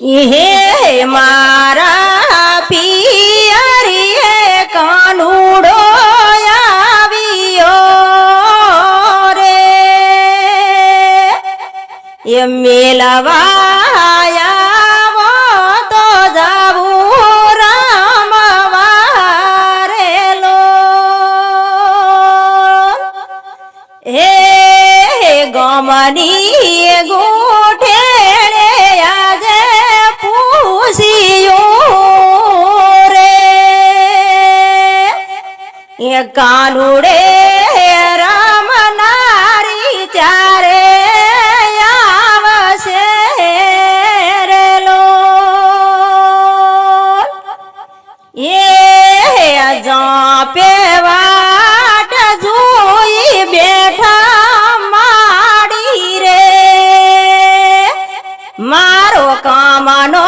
હે મારા પિયરીએ કાનુડો આવ્યો રે એ મેલવાયા તો જાવું રામવારેલો હે ગમની ગોઠેડે એ કાનુડે રામ નારી ત્યારે આવશે રે લો. એ જો પેવાટ જોઈ બેઠા માડી રે. મારો કામનો